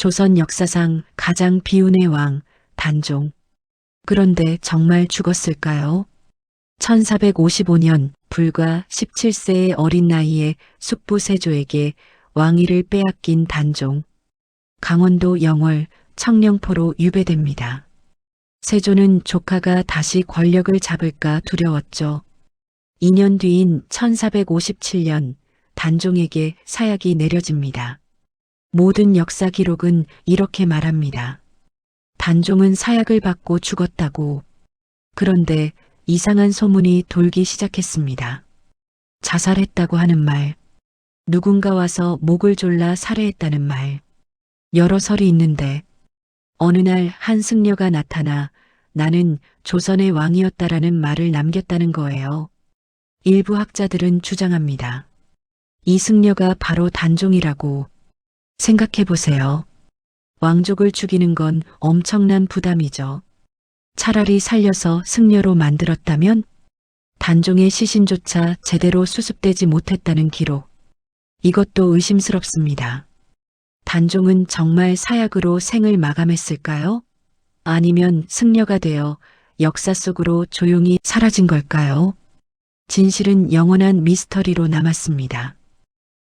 조선 역사상 가장 비운의 왕, 단종. 그런데 정말 죽었을까요? 1455년 불과 17세의 어린 나이에 숙부 세조에게 왕위를 빼앗긴 단종. 강원도 영월 청령포로 유배됩니다. 세조는 조카가 다시 권력을 잡을까 두려웠죠. 2년 뒤인 1457년 단종에게 사약이 내려집니다. 모든 역사 기록은 이렇게 말합니다. 단종은 사약을 받고 죽었다고. 그런데 이상한 소문이 돌기 시작했습니다. 자살했다고 하는 말, 누군가 와서 목을 졸라 살해했다는 말, 여러 설이 있는데 어느 날 한 승려가 나타나 나는 조선의 왕이었다라는 말을 남겼다는 거예요. 일부 학자들은 주장합니다. 이 승려가 바로 단종이라고 생각해 보세요. 왕족을 죽이는 건 엄청난 부담이죠. 차라리 살려서 승려로 만들었다면 단종의 시신조차 제대로 수습되지 못했다는 기록. 이것도 의심스럽습니다. 단종은 정말 사약으로 생을 마감했을까요? 아니면 승려가 되어 역사 속으로 조용히 사라진 걸까요? 진실은 영원한 미스터리로 남았습니다.